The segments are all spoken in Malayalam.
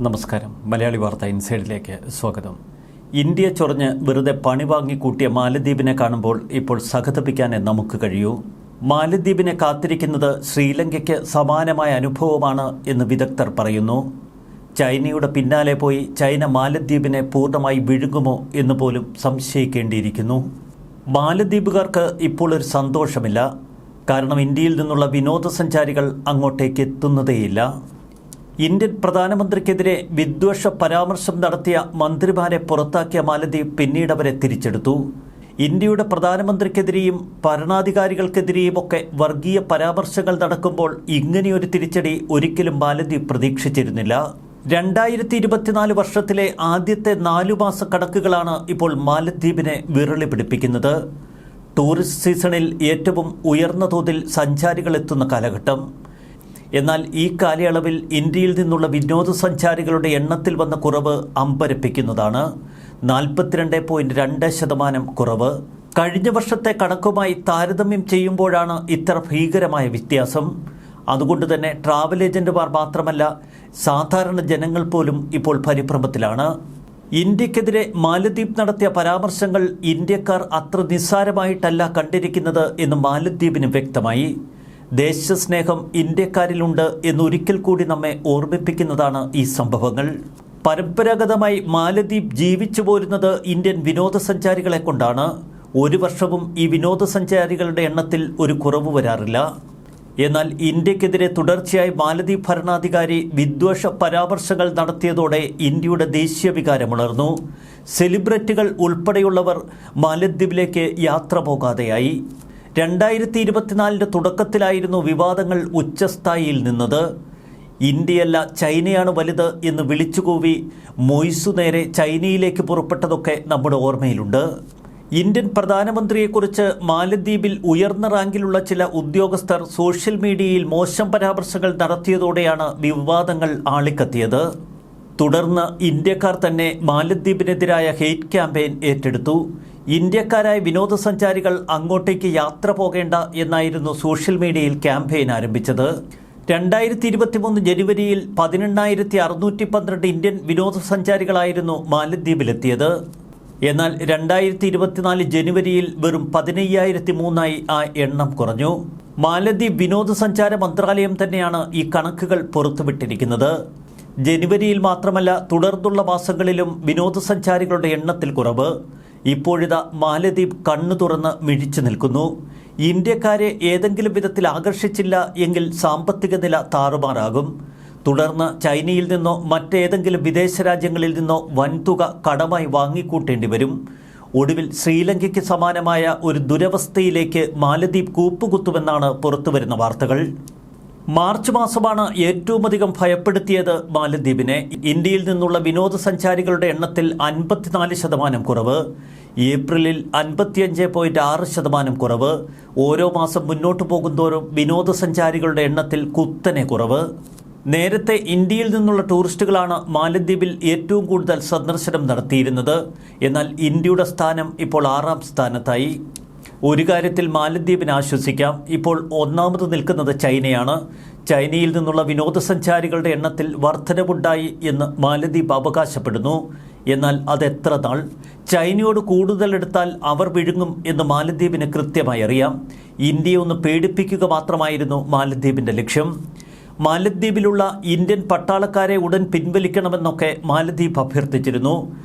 നമസ്കാരം. മലയാളി വാർത്ത ഇൻസൈഡിലേക്ക് സ്വാഗതം. ഇന്ത്യ ചൊറിഞ്ഞ് വെറുതെ പണി വാങ്ങിക്കൂട്ടിയ മാലദ്വീപിനെ കാണുമ്പോൾ ഇപ്പോൾ സഹതപിക്കാനേ നമുക്ക് കഴിയൂ. മാലദ്വീപിനെ കാത്തിരിക്കുന്നത് ശ്രീലങ്കയ്ക്ക് സമാനമായ അനുഭവമാണ് എന്ന് വിദഗ്ധർ പറയുന്നു. ചൈനയുടെ പിന്നാലെ പോയി ചൈന മാലദ്വീപിനെ പൂർണമായി വിഴുങ്ങുമോ എന്ന് പോലും സംശയിക്കേണ്ടിയിരിക്കുന്നു. മാലദ്വീപുകാർക്ക് ഇപ്പോൾ ഒരു സന്തോഷമില്ല. കാരണം ഇന്ത്യയിൽ നിന്നുള്ള വിനോദസഞ്ചാരികൾ അങ്ങോട്ടേക്ക് എത്തുന്നതേയില്ല. ഇന്ത്യൻ പ്രധാനമന്ത്രിക്കെതിരെ വിദ്വേഷ പരാമർശം നടത്തിയ മന്ത്രിമാരെ പുറത്താക്കിയ മാലദ്വീപ് പിന്നീട് അവരെ തിരിച്ചെടുത്തു. ഇന്ത്യയുടെ പ്രധാനമന്ത്രിക്കെതിരെയും ഭരണാധികാരികൾക്കെതിരെയും ഒക്കെ വർഗീയ പരാമർശങ്ങൾ നടക്കുമ്പോൾ ഇങ്ങനെയൊരു തിരിച്ചടി ഒരിക്കലും മാലദ്വീപ് പ്രതീക്ഷിച്ചിരുന്നില്ല. രണ്ടായിരത്തി ഇരുപത്തിനാല് വർഷത്തിലെ ആദ്യത്തെ നാലു മാസ കണക്കുകളാണ് ഇപ്പോൾ മാലദ്വീപിനെ വിരളി പിടിപ്പിക്കുന്നത്. ടൂറിസ്റ്റ് സീസണിൽ ഏറ്റവും ഉയർന്ന തോതിൽ സഞ്ചാരികൾ എത്തുന്ന കാലഘട്ടം. എന്നാൽ ഈ കാലയളവിൽ ഇന്ത്യയിൽ നിന്നുള്ള വിനോദസഞ്ചാരികളുടെ എണ്ണത്തിൽ വന്ന കുറവ് അമ്പരപ്പിക്കുന്നതാണ്. നാൽപ്പത്തിരണ്ട് പോയിന്റ് രണ്ട് ശതമാനം കുറവ്. കഴിഞ്ഞ വർഷത്തെ കണക്കുമായി താരതമ്യം ചെയ്യുമ്പോഴാണ് ഇത്ര ഭീകരമായ വ്യത്യാസം. അതുകൊണ്ട് തന്നെ ട്രാവൽ ഏജന്റുമാർ മാത്രമല്ല സാധാരണ ജനങ്ങൾ പോലും ഇപ്പോൾ പരിഭ്രമത്തിലാണ്. ഇന്ത്യക്കെതിരെ മാലദ്വീപ് നടത്തിയ പരാമർശങ്ങൾ ഇന്ത്യക്കാർ അത്ര നിസ്സാരമായിട്ടല്ല കണ്ടിരിക്കുന്നത് എന്ന് മാലദ്വീപിന് വ്യക്തമായി. ദേശസ്നേഹം ഇന്ത്യക്കാരിലുണ്ട് എന്നൊരിക്കൽ കൂടി നമ്മെ ഓർമ്മിപ്പിക്കുന്നതാണ് ഈ സംഭവങ്ങൾ. പരമ്പരാഗതമായി മാലദ്വീപ് ജീവിച്ചു പോരുന്നത് ഇന്ത്യൻ വിനോദസഞ്ചാരികളെ കൊണ്ടാണ്. ഒരു വർഷവും ഈ വിനോദസഞ്ചാരികളുടെ എണ്ണത്തിൽ ഒരു കുറവ് വരാറില്ല. എന്നാൽ ഇന്ത്യക്കെതിരെ തുടർച്ചയായി മാലദ്വീപ് ഭരണാധികാരി വിദ്വേഷ പരാമർശങ്ങൾ നടത്തിയതോടെ ഇന്ത്യയുടെ ദേശീയ വികാരമുണർന്നു സെലിബ്രിറ്റികൾ ഉൾപ്പെടെയുള്ളവർ മാലദ്വീപിലേക്ക് യാത്ര പോകാതെയായി. രണ്ടായിരത്തി ഇരുപത്തിനാലിന്റെ തുടക്കത്തിലായിരുന്നു വിവാദങ്ങൾ ഉച്ചസ്ഥായിയിൽ നിന്നത്. ഇന്ത്യയല്ല ചൈനയാണ് വലുത് എന്ന് വിളിച്ചുകൂവി മൊയ്സു നേരെ ചൈനയിലേക്ക് പുറപ്പെട്ടതൊക്കെ നമ്മുടെ ഓർമ്മയിലുണ്ട്. ഇന്ത്യൻ പ്രധാനമന്ത്രിയെക്കുറിച്ച് മാലദ്വീപിൽ ഉയർന്ന റാങ്കിലുള്ള ചില ഉദ്യോഗസ്ഥർ സോഷ്യൽ മീഡിയയിൽ മോശം പരാമർശങ്ങൾ നടത്തിയതോടെയാണ് വിവാദങ്ങൾ ആളിക്കത്തിയത്. തുടർന്ന് ഇന്ത്യക്കാർ തന്നെ മാലദ്വീപിനെതിരായ ഹെയ്റ്റ് ക്യാമ്പയിൻ ഏറ്റെടുത്തു. ഇന്ത്യക്കാരായ വിനോദസഞ്ചാരികൾ അങ്ങോട്ടേക്ക് യാത്ര പോകേണ്ട എന്നായിരുന്നു സോഷ്യൽ മീഡിയയിൽ ക്യാമ്പയിൻ ആരംഭിച്ചത്. രണ്ടായിരത്തി ഇരുപത്തിമൂന്ന് ജനുവരിയിൽ പതിനെണ്ണായിരത്തി അറുന്നൂറ്റി പന്ത്രണ്ട് ഇന്ത്യൻ വിനോദസഞ്ചാരികളായിരുന്നു മാലദ്വീപിലെത്തിയത്. എന്നാൽ രണ്ടായിരത്തി ഇരുപത്തിനാല് ജനുവരിയിൽ വെറും പതിനയ്യായിരത്തി മൂന്നായി ആ എണ്ണം കുറഞ്ഞു. മാലദ്വീപ് വിനോദസഞ്ചാര മന്ത്രാലയം തന്നെയാണ് ഈ കണക്കുകൾ പുറത്തുവിട്ടിരിക്കുന്നത്. ജനുവരിയിൽ മാത്രമല്ല തുടർന്നുള്ള മാസങ്ങളിലും വിനോദസഞ്ചാരികളുടെ എണ്ണത്തിൽ കുറവ്. ഇപ്പോഴിതാ മാലദ്വീപ് കണ്ണു തുറന്ന് മിഴിച്ചു നിൽക്കുന്നു. ഇന്ത്യക്കാരെ ഏതെങ്കിലും വിധത്തിൽ ആകർഷിച്ചില്ല എങ്കിൽ സാമ്പത്തിക നില താറുമാറാകും. തുടർന്ന് ചൈനയിൽ നിന്നോ മറ്റേതെങ്കിലും വിദേശ രാജ്യങ്ങളിൽ നിന്നോ വൻതുക കടമായി വാങ്ങിക്കൂട്ടേണ്ടി വരും. ഒടുവിൽ ശ്രീലങ്കയ്ക്ക് സമാനമായ ഒരു ദുരവസ്ഥയിലേക്ക് മാലദ്വീപ് കൂപ്പുകുത്തുമെന്നാണ് പുറത്തുവരുന്ന വാർത്തകൾ. മാർച്ച് മാസമാണ് ഏറ്റവും അധികം ഭയപ്പെടുത്തിയത് മാലദ്വീപിനെ. ഇന്ത്യയിൽ നിന്നുള്ള വിനോദസഞ്ചാരികളുടെ എണ്ണത്തിൽ അൻപത്തിനാല് ശതമാനം കുറവ്. ഏപ്രിലിൽ അൻപത്തിയഞ്ച് പോയിന്റ് ആറ് ശതമാനം കുറവ്. ഓരോ മാസം മുന്നോട്ട് പോകുന്തോറും വിനോദസഞ്ചാരികളുടെ എണ്ണത്തിൽ കുത്തനെ കുറവ്. നേരത്തെ ഇന്ത്യയിൽ നിന്നുള്ള ടൂറിസ്റ്റുകളാണ് മാലദ്വീപിൽ ഏറ്റവും കൂടുതൽ സന്ദർശനം നടത്തിയിരുന്നത്. എന്നാൽ ഇന്ത്യയുടെ സ്ഥാനം ഇപ്പോൾ ആറാം സ്ഥാനത്തായി. ഒരു കാര്യത്തിൽ മാലദ്വീപിന് ആശ്വസിക്കാം. ഇപ്പോൾ ഒന്നാമത് നിൽക്കുന്നത് ചൈനയാണ്. ചൈനയിൽ നിന്നുള്ള വിനോദസഞ്ചാരികളുടെ എണ്ണത്തിൽ വർധനവുണ്ടായി എന്ന് മാലദ്വീപ് അവകാശപ്പെടുന്നു. എന്നാൽ അതെത്ര നാൾ? ചൈനയോട് കൂടുതൽ എടുത്താൽ അവർ വിഴുങ്ങും എന്ന് മാലദ്വീപിന് കൃത്യമായി അറിയാം. ഇന്ത്യയെ ഒന്ന് പേടിപ്പിക്കുക മാത്രമായിരുന്നു മാലദ്വീപിന്റെ ലക്ഷ്യം. മാലദ്വീപിലുള്ള ഇന്ത്യൻ പട്ടാളക്കാരെ ഉടൻ പിൻവലിക്കണമെന്നൊക്കെ മാലദ്വീപ് അഭ്യർത്ഥിച്ചിരുന്നു.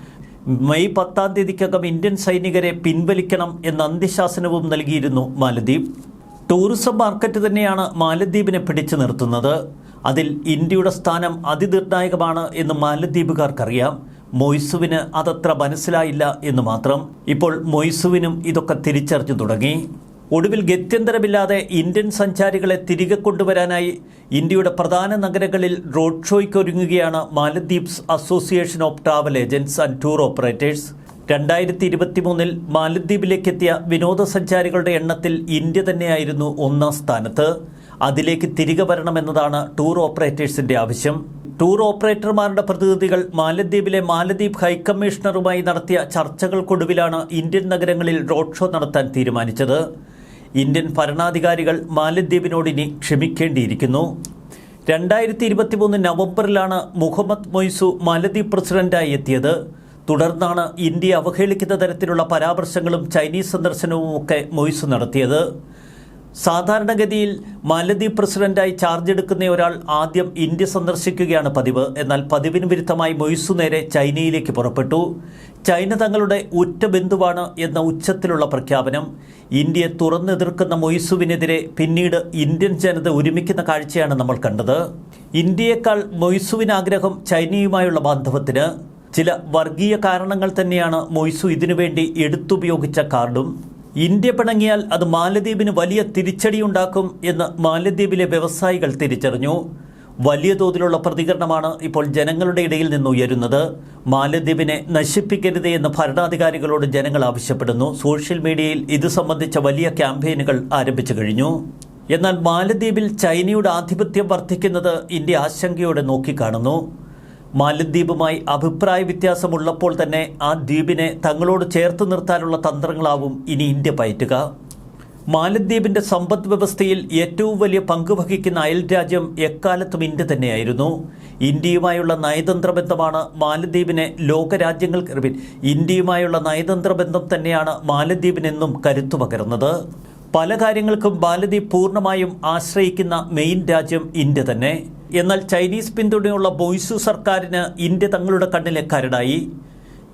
മെയ് പത്താം തീയതിക്കകം ഇന്ത്യൻ സൈനികരെ പിൻവലിക്കണം എന്ന അന്ത്യശാസനവും നൽകിയിരുന്നു മാലദ്വീപ്. ടൂറിസം മാർക്കറ്റ് തന്നെയാണ് മാലദ്വീപിനെ പിടിച്ചു നിർത്തുന്നത്. അതിൽ ഇന്ത്യയുടെ സ്ഥാനം അതിനിർണായകമാണ് എന്ന് മാലദ്വീപുകാർക്കറിയാം. മൊയ്സുവിന് അതത്ര മനസ്സിലായില്ല എന്ന് മാത്രം. ഇപ്പോൾ മൊയ്സുവിനും ഇതൊക്കെ തിരിച്ചറിഞ്ഞു തുടങ്ങി. ഒടുവിൽ ഗത്യന്തരമില്ലാതെ ഇന്ത്യൻ സഞ്ചാരികളെ തിരികെ കൊണ്ടുവരാനായി ഇന്ത്യയുടെ പ്രധാന നഗരങ്ങളിൽ റോഡ് ഷോയ്ക്ക് ഒരുങ്ങുകയാണ് Maldives association of travel agents and tour operators. രണ്ടായിരത്തി ഇരുപത്തിമൂന്നിൽ മാലദ്വീപിലേക്ക് എത്തിയ വിനോദസഞ്ചാരികളുടെ എണ്ണത്തിൽ ഇന്ത്യ തന്നെയായിരുന്നു ഒന്നാം സ്ഥാനത്ത്. അതിലേക്ക് തിരികെ വരണമെന്നതാണ് ടൂർ ഓപ്പറേറ്റേഴ്സിന്റെ ആവശ്യം. ടൂർ ഓപ്പറേറ്റർമാരുടെ പ്രതിനിധികൾ മാലദ്വീപിലെ മാലദ്വീപ് ഹൈക്കമ്മീഷണറുമായി നടത്തിയ ചർച്ചകൾക്കൊടുവിലാണ് ഇന്ത്യൻ നഗരങ്ങളിൽ റോഡ് ഷോ നടത്താൻ തീരുമാനിച്ചത്. ഇന്ത്യൻ ഭരണാധികാരികൾ മാലദ്വീപിനോട് ഇനി ക്ഷമിക്കേണ്ടിയിരിക്കുന്നു. രണ്ടായിരത്തി ഇരുപത്തി മൂന്ന് നവംബറിലാണ് മുഹമ്മദ് മൊയ്സു മാലദ്വീപ് പ്രസിഡന്റായി എത്തിയത്. തുടർന്നാണ് ഇന്ത്യ അവഹേളിക്കുന്ന തരത്തിലുള്ള പരാമർശങ്ങളും ചൈനീസ് സന്ദർശനവും ഒക്കെ മൊയ്സു നടത്തിയത്. സാധാരണഗതിയിൽ മാലദ്വീപ് പ്രസിഡന്റായി ചാർജ് എടുക്കുന്ന ഒരാൾ ആദ്യം ഇന്ത്യ സന്ദർശിക്കുകയാണ് പതിവ്. എന്നാൽ പതിവിന് വിരുദ്ധമായി മൊയ്സു നേരെ ചൈനയിലേക്ക് പുറപ്പെട്ടു. ചൈന തങ്ങളുടെ ഉറ്റ ബന്ധുവാണ് എന്ന ഉച്ചത്തിലുള്ള പ്രഖ്യാപനം. ഇന്ത്യയെ തുറന്നെതിർക്കുന്ന മൊയ്സുവിനെതിരെ പിന്നീട് ഇന്ത്യൻ ജനത ഒരുമിക്കുന്ന കാഴ്ചയാണ് നമ്മൾ കണ്ടത്. ഇന്ത്യയേക്കാൾ മൊയ്സുവിന് ആഗ്രഹം ചൈനയുമായുള്ള ബാന്ധവത്തിന്. ചില വർഗീയ കാരണങ്ങൾ തന്നെയാണ് മൊയ്സു ഇതിനുവേണ്ടി എടുത്തുപയോഗിച്ച കാർഡും. ഇന്ത്യ പിണങ്ങിയാൽ അത് മാലദ്വീപിന് വലിയ തിരിച്ചടിയുണ്ടാക്കും എന്ന് മാലദ്വീപിലെ വ്യവസായികൾ തിരിച്ചറിഞ്ഞു. വലിയ തോതിലുള്ള പ്രതികരണമാണ് ഇപ്പോൾ ജനങ്ങളുടെ ഇടയിൽ നിന്ന് ഉയരുന്നത്. മാലദ്വീപിനെ നശിപ്പിക്കരുത് എന്ന് ഭരണാധികാരികളോട് ജനങ്ങൾ ആവശ്യപ്പെടുന്നു. സോഷ്യൽ മീഡിയയിൽ ഇത് സംബന്ധിച്ച വലിയ ക്യാമ്പയിനുകൾ ആരംഭിച്ചു കഴിഞ്ഞു. എന്നാൽ മാലദ്വീപിൽ ചൈനയുടെ ആധിപത്യം വർദ്ധിക്കുന്നത് ഇന്ത്യ ആശങ്കയോടെ നോക്കിക്കാണുന്നു. മാലദ്വീപുമായി അഭിപ്രായ വ്യത്യാസമുള്ളപ്പോൾ തന്നെ ആ ദ്വീപിനെ തങ്ങളോട് ചേർത്ത് നിർത്താനുള്ള തന്ത്രങ്ങളാവും ഇനി ഇന്ത്യ പയറ്റുക. മാലദ്വീപിന്റെ സമ്പദ് വ്യവസ്ഥയിൽ ഏറ്റവും വലിയ പങ്ക് വഹിക്കുന്ന അയൽ രാജ്യം എക്കാലത്തും ഇന്ത്യ തന്നെയായിരുന്നു. ഇന്ത്യയുമായുള്ള നയതന്ത്ര ബന്ധമാണ് മാലദ്വീപിനെ ലോകരാജ്യങ്ങൾക്ക് ഇന്ത്യയുമായുള്ള നയതന്ത്ര ബന്ധം തന്നെയാണ് മാലദ്വീപിനെന്നും കരുത്തു പകരുന്നത് പല കാര്യങ്ങൾക്കും മാലദ്വീപ് പൂർണമായും ആശ്രയിക്കുന്ന മെയിൻ രാജ്യം ഇന്ത്യ തന്നെ. എന്നാൽ ചൈനീസ് പിന്തുണയുള്ള ബോയ്സു സർക്കാരിന് ഇന്ത്യ തങ്ങളുടെ കണ്ണിലെ കരടായി.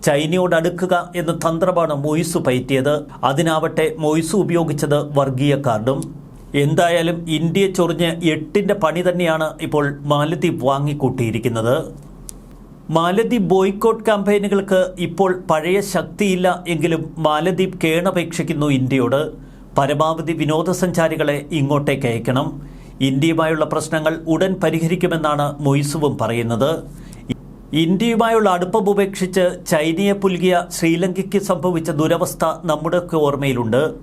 ചൈനയോട് അടുക്കുക എന്ന തന്ത്രമാണ് മൊയ്സു പയറ്റിയത്. അതിനാവട്ടെ മൊയ്സു ഉപയോഗിച്ചത് വർഗീയ കാർഡും. എന്തായാലും ഇന്ത്യയെ ചൊറിഞ്ഞ് എട്ടിന്റെ പണി തന്നെയാണ് ഇപ്പോൾ മാലദ്വീപ് വാങ്ങിക്കൂട്ടിയിരിക്കുന്നത്. മാലദ്വീപ് ബോയ്ക്കോട്ട് ക്യാമ്പയിനുകൾക്ക് ഇപ്പോൾ പഴയ ശക്തിയില്ല എങ്കിലും മാലദ്വീപ് കേണപേക്ഷിക്കുന്നു ഇന്ത്യയോട്. പരമാവധി വിനോദസഞ്ചാരികളെ ഇങ്ങോട്ടേക്ക് അയക്കണം. ഇന്ത്യയുമായുള്ള പ്രശ്നങ്ങൾ ഉടൻ പരിഹരിക്കുമെന്നാണ് മൊയ്സുവും പറയുന്നത്. ഇന്ത്യയുമായുള്ള അടുപ്പം ഉപേക്ഷിച്ച് ചൈനയെ പുൽകിയ ശ്രീലങ്കയ്ക്ക് സംഭവിച്ച ദുരവസ്ഥ നമ്മുടെയൊക്കെ ഓർമ്മയിലുണ്ട്.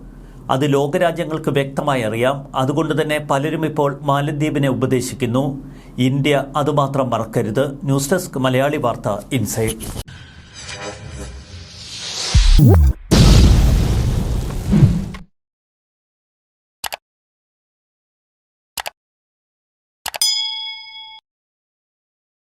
അത് ലോകരാജ്യങ്ങൾക്ക് വ്യക്തമായി അറിയാം. അതുകൊണ്ട് തന്നെ പലരും ഇപ്പോൾ മാലദ്വീപിനെ ഉപദേശിക്കുന്നു. ഇന്ത്യ അതുമാത്രം മറക്കരുത്. ന്യൂസ് ഡെസ്ക് മലയാളി വാർത്ത ഇൻസൈറ്റ്.